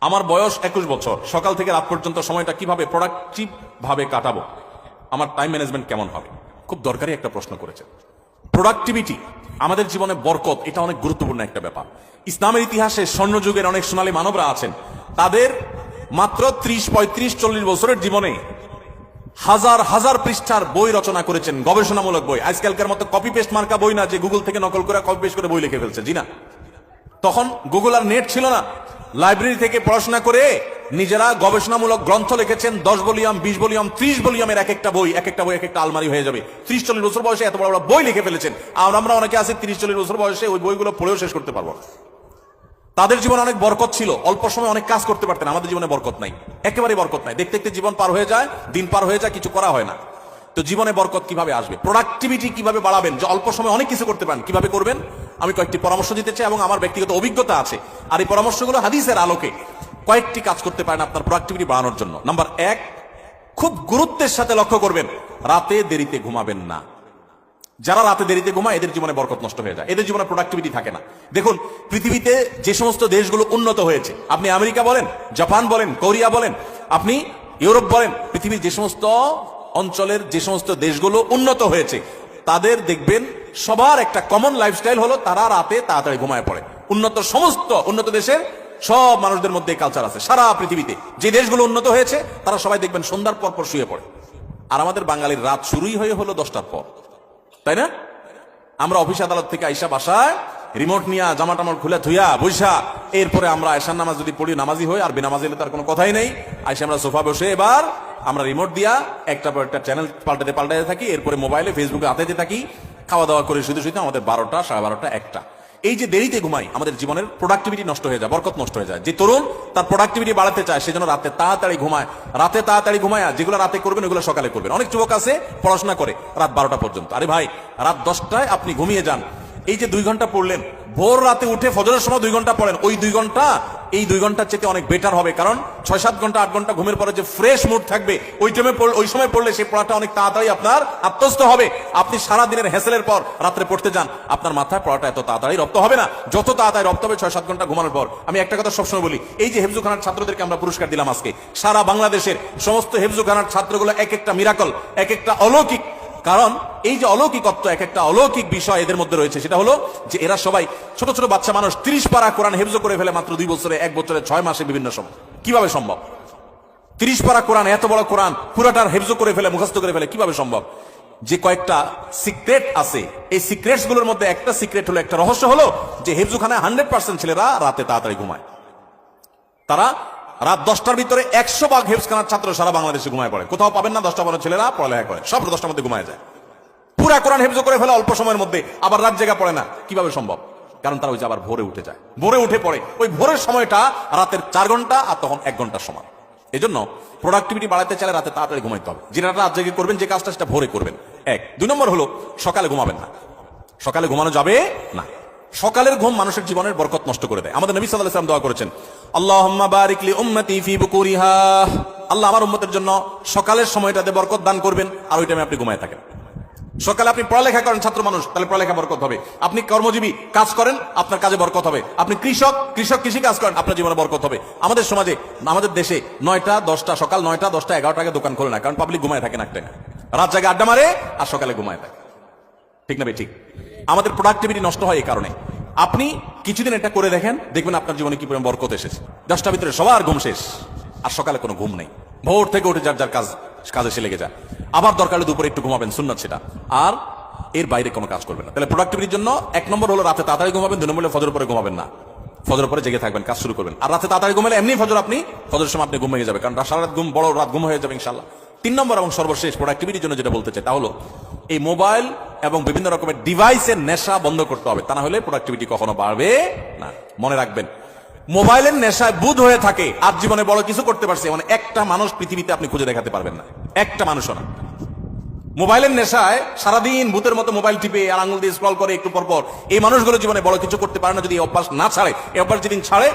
আমার বয়স একুশ বছর। সকাল থেকে রাত পর্যন্ত সময়টা কীভাবে প্রোডাক্টিভ ভাবে কাটাবো? আমার টাইম ম্যানেজমেন্ট কেমন হবে? খুব দরকারি একটা প্রশ্ন করেছে প্রোডাক্টিভিটি আমাদের জীবনে বরকত, এটা অনেক গুরুত্বপূর্ণ একটা ব্যাপার। ইসলামের ইতিহাসে স্বর্ণযুগের অনেক সোনালী মানবরা আছেন। তাদের মাত্র ত্রিশ, পঁয়ত্রিশ, চল্লিশ বছরের জীবনে হাজার হাজার পৃষ্ঠার বই রচনা করেছেন। গবেষণামূলক বই। আজকালকার মতো কপি পেস্ট মার্কা বই না যে গুগল থেকে নকল করে কপি পেস্ট করে বই লিখে ফেলছে। জি না। তখন গুগল আর নেট ছিল না। লাইব্রেরি থেকে পড়াশোনা করে নিজেরা গবেষণামূলক গ্রন্থ লিখেছেন, দশ বলিয়াম বিশ বলিয়াম ত্রিশ বলিয়ামের এক একটা বই এক একটা বই এক একটা আলমারি হয়ে যাবে। ত্রিশ চল্লিশ বছর বয়সে এত বড় বড় বই লিখে ফেলেছেন। আর আমরা অনেকে আছি ত্রিশ চল্লিশ বছর বয়সে ওই বইগুলো পড়েও শেষ করতে পারব। তাদের জীবনে অনেক বরকত ছিল। অল্প সময় অনেক কাজ করতে পারতেন। আমাদের জীবনে বরকত নাই। একেবারে বরকত নাই। দেখতে দেখতে জীবন পার হয়ে যায়, দিন পার হয়ে যায়, কিছু করা হয় না। তো জীবনে বরকত কীভাবে আসবে? প্রোডাক্টিভিটি কীভাবে বাড়াবেন? যে অল্প সময় অনেক কিছু করতে পারেন, কীভাবে করবেন? আমি কয়েকটি পরামর্শ দিতে চাই এবং আমার ব্যক্তিগত অভিজ্ঞতা আছে। আর এই পরামর্শগুলো হাদিসের আলোকে কয়েকটি কাজ করতে পারেন আপনার প্রোডাক্টিভিটি বাড়ানোর জন্য। নাম্বার এক, খুব গুরুত্বের সাথে লক্ষ্য করবেন, রাতে দেরিতে ঘুমাবেন না। যারা রাতে দেরিতে ঘুমায়, এদের জীবনে বরকত নষ্ট হয়ে যায়। এদের জীবনে প্রোডাক্টিভিটি থাকে না। দেখুন, পৃথিবীতে যে সমস্ত দেশগুলো উন্নত হয়েছে, আপনি আমেরিকা বলেন, জাপান বলেন, কোরিয়া বলেন, আপনি ইউরোপ বলেন, পৃথিবীর যে সমস্ত অঞ্চলের যে সমস্ত দেশগুলো উন্নত হয়েছে, তাদের দেখবেন সবার একটা কমন লাইফস্টাইল হলো তারা রাতে তাড়াতাড়ি ঘুমায় পড়ে। উন্নত সমস্ত, উন্নত দেশের সব মানুষদের মধ্যে কালচার আছে। সারা পৃথিবীতে যে দেশগুলো উন্নত হয়েছে, তারা সবাই দেখবেন সন্ধ্যার পর পর শুয়ে পড়ে। আর আমাদের বাঙালির রাত শুরুই হয়ে হলো দশটার পর। তাই না? আমরা অফিস আদালত থেকে আইসা বাসায় রিমোট নিয়ে জামা টামা খুলে ধুইয়া বৈশা এরপরে আমরা আয়সার নামাজ যদি পড়ি, নামাজি হই, আর বেনামাজি হলে তার কোনো কথাই নেই। আইসা আমরা সোফা বসে এবার আমরা রিমোট দিয়া একটা পর একটা চ্যানেল পাল্টাতে পাল্টাতে থাকি, এরপরে মোবাইলে ফেসবুকে হাতাইতে থাকি খাওয়া দাওয়া করে শুধু শুধু আমাদের বারোটা, সাড়ে বারোটা, একটা। এই যে দেরিতে ঘুমাই, আমাদের জীবনের প্রোডাক্টিভিটি নষ্ট হয়ে যায়, বরকত নষ্ট হয়ে যায়। যে তরুণ, তার প্রোডাক্টিভিটি বাড়াতে চায় সেজন্য রাতে তাড়াতাড়ি ঘুমায়। রাতে তাড়াতাড়ি ঘুমায় যেগুলো রাতে করবেন, ওগুলো সকালে করবেন। অনেক যুবক আছে, পড়াশোনা করে রাত বারোটা পর্যন্ত। আরে ভাই, রাত দশটায় আপনি ঘুমিয়ে যান। এই যে দুই ঘণ্টা পড়লেন, ভোর রাতে উঠে ফজরের সময় দুই ঘণ্টা পড়েন, ওই দুই ঘণ্টা এই দুই ঘণ্টার চেয়ে অনেক বেটার হবে। কারণ ছয় সাত ঘণ্টা, আট ঘণ্টা ঘুমের পরে যে ফ্রেশ মুড থাকবে, ওই টাইমে ওই সময় পড়লে সেই পড়াটা অনেক তাড়াতাড়ি আপনার আত্মস্থ হবে। আপনি সারা দিনের হ্যাসেলের পর রাত্রে পড়তে যান, আপনার মাথায় পড়াটা এত তাড়াতাড়ি রপ্ত হবে না। যত তাড়াতাড়ি রপ্ত হবে, ছয় সাত ঘণ্টা ঘুমানোর পর। আমি একটা কথা সবসময় বলি, এই যে হেফজুখানার ছাত্রদেরকে আমরা পুরস্কার দিলাম আজকে, সারা বাংলাদেশের সমস্ত হেফজুখানার ছাত্রগুলো এক একটা মিরাকল এক একটা অলৌকিক কারণ এই যে অলৌকিকত্ব এক একটা অলৌকিক বিষয় এদের মধ্যে রয়েছে, সেটা হলো যে এরা সবাই ছোট ছোট বাচ্চা মানুষ, তিরিশ পারা কোরআন হেফজ করে ফেলে মাত্র দুই বছরে, এক বছরে ছয় মাসে বিভিন্ন সময়। কীভাবে সম্ভব? তিরিশ পারা কোরআন, এত বড় কোরআন, পুরাটার হেফজ করে ফেলে, মুখস্থ করে ফেলে, কীভাবে সম্ভব? যে কয়েকটা সিক্রেট আছে, এই সিক্রেটসগুলোর মধ্যে একটা সিক্রেট হলো, একটা রহস্য হলো যে হেফজুখানায় হান্ড্রেড পার্সেন্ট ছেলেরা রাতে তাড়াতাড়ি ঘুমায়। তারা রাত দশটার ভিতরে একশো ভাগ হেফজখানার ছাত্র সারা বাংলাদেশে ঘুমায় পড়ে। কোথাও পাবেন না দশটা বড় ছেলেরা, পড়ালেখা করে। সব দশটার মধ্যে ঘুমায় যায়। পুরা কোরআন হেফজ করে ফেলে অল্প সময়ের মধ্যে, আবার রাত জায়গা পড়ে না। কীভাবে সম্ভব? কারণ তারা ওই যে আবার ভোরে উঠে যায়। ভোরে উঠে পড়ে। ওই ভোরের সময়টা রাতের চার ঘণ্টা আর তখন এক ঘণ্টার সময় এই জন্য প্রোডাক্টিভিটি বাড়াতে চাইলে রাতে তাড়াতাড়ি ঘুমাইতে হবে। যেটা রাত জেগে করবেন, যে কাজটা সেটা ভোরে করবেন। এক। দুই নম্বর হলো, সকালে ঘুমাবেন না। সকালে ঘুমানো যাবে না। সকালের ঘুম মানুষের জীবনের বরকত নষ্ট করে দেয়। আমাদের নবী সাল্লাল্লাহু আলাইহি ওয়াসাল্লাম দোয়া করেছেন, আল্লাহুম্মা বারিক লি উম্মতি ফি বুকুরিহা। আল্লাহ আমার উম্মতের জন্য সকালের সময়টাতে বরকত দান করবেন, আর ওই টাইমে আপনি ঘুমায় থাকেন। সকালে আপনি পড়ালেখা করেন, ছাত্র মানুষ, তাহলে পড়ালেখা বরকত হবে। আপনি কর্মজীবী কাজ করেন, আপনার কাজে বরকত হবে। আপনি কৃষক কৃষক কৃষি কাজ করেন, আপনার জীবনে বরকত হবে। আমাদের সমাজে, আমাদের দেশে নয়টা, দশটা, সকাল নয়টা, দশটা, এগারোটা আগে দোকান খোলে না, কারণ পাবলিক ঘুমায় থাকে না একটা। রাত জায়গায় আড্ডা মারে, আর সকালে ঘুমায় থাকে। ঠিক না ভাই, ঠিক? আমাদের প্রোডাক্টিভিটি নষ্ট হয় এই কারণে। আপনি কিছুদিন এটা করে দেখেন, দেখবেন আপনার জীবনে কি পরিমাণ বরকত এসেছে। দশটা ভিতরে সবার ঘুম শেষ, আর সকালে কোনো ঘুম নেই। ভোর থেকে উঠে যার যার কাজ, কাজে সে লেগে যায়। আবার দরকার হলে দুপুরে একটু ঘুমাবেন, সুন্নাত সেটা। আর এর বাইরে কোনো কাজ করবেন না। তাহলে প্রোডাক্টিভিটির জন্য এক নম্বর হলো রাতে তাড়াতাড়ি ঘুমাবেন, দুই নম্বর ফজর পরে ঘুমাবেন না। ফজর পরে জেগে থাকবেন, কাজ শুরু করবেন। আর রাতে তাড়াতাড়ি ঘুমালে এমনি ফজর আপনি, ফজরের সময় আপনি ঘুমিয়ে যাবে কারণ সারা রাত ঘুম বড়, রাত ঘুম হয়ে যাবে ইনশাল্লাহ তিন নম্বর এবং সর্বশেষ প্রোডাক্টিভিটির জন্য যেটা বলতে চাই, তা হলো এই মোবাইল এবং বিভিন্ন রকমের ডিভাইসের নেশা বন্ধ করতে হবে। তা না হলে প্রোডাক্টিভিটি কখনো বাড়বে না। মনে রাখবেন, মোবাইলের নেশায় বুধ হয়ে থাকে, আর জীবনে বড় কিছু করতে পারছে মানে একটা মানুষ পৃথিবীতে আপনি খুঁজে দেখাতে পারবেন না। একটা মানুষও না। মোবাইলের নেশায় সারাদিন ভূতের মতো মোবাইল টিপে আর আঙুল দিয়ে স্ক্রল করে একটু পর পর, এই মানুষগুলো জীবনে বড় কিছু করতে পারে না যদি অভ্যাস না ছাড়ে। এই অভ্যাস যেদিন ছাড়ে